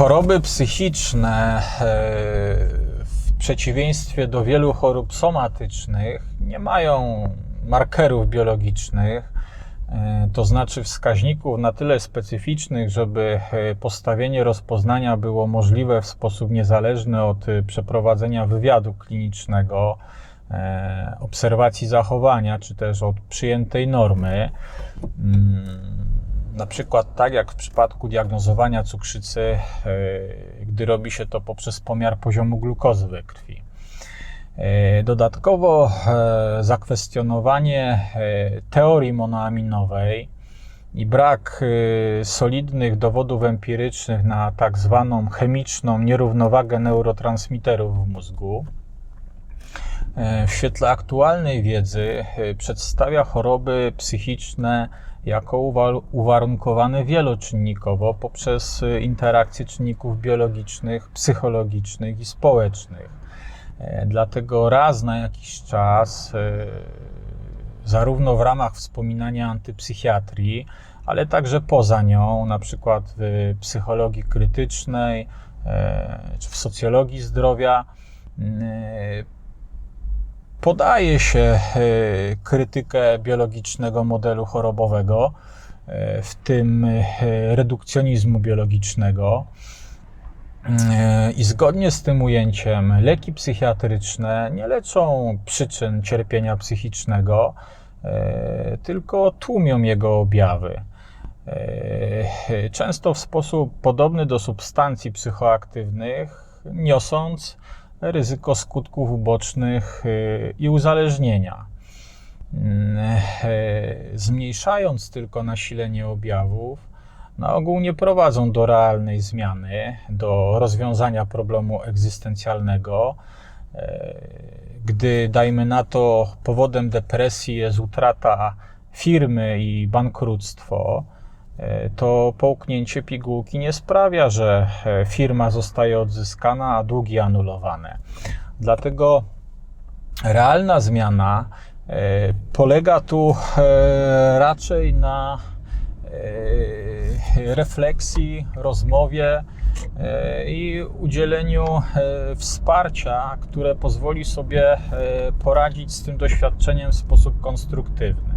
Choroby psychiczne, e, w przeciwieństwie do wielu chorób somatycznych, nie mają markerów biologicznych, e, to znaczy wskaźników na tyle specyficznych, żeby e, postawienie rozpoznania było możliwe w sposób niezależny od przeprowadzenia wywiadu klinicznego, obserwacji zachowania, czy też od przyjętej normy. Na przykład tak jak w przypadku diagnozowania cukrzycy, e, gdy robi się to poprzez pomiar poziomu glukozy we krwi. E, Dodatkowo e, zakwestionowanie teorii monoaminowej i brak solidnych dowodów empirycznych na tak zwaną chemiczną nierównowagę neurotransmiterów w mózgu w świetle aktualnej wiedzy e, przedstawia choroby psychiczne jako uwa- uwarunkowane wieloczynnikowo poprzez e, interakcje czynników biologicznych, psychologicznych i społecznych. E, Dlatego raz na jakiś czas, e, zarówno w ramach wspominania antypsychiatrii, ale także poza nią, na przykład w psychologii krytycznej e, czy w socjologii zdrowia, e, podaje się e, krytykę biologicznego modelu chorobowego, e, w tym e, redukcjonizmu biologicznego. I zgodnie z tym ujęciem, leki psychiatryczne nie leczą przyczyn cierpienia psychicznego, tylko tłumią jego objawy. Często w sposób podobny do substancji psychoaktywnych, niosąc ryzyko skutków ubocznych e, i uzależnienia. Mm, e, Zmniejszając tylko nasilenie objawów, na ogół nie prowadzą do realnej zmiany, do rozwiązania problemu egzystencjalnego. Gdy, dajmy na to, powodem depresji jest utrata firmy i bankructwo, to połknięcie pigułki nie sprawia, że e, firma zostaje odzyskana, a długi anulowane. Dlatego realna zmiana e, polega tu e, raczej na e, refleksji, rozmowie e, i udzieleniu e, wsparcia, które pozwoli sobie e, poradzić z tym doświadczeniem w sposób konstruktywny.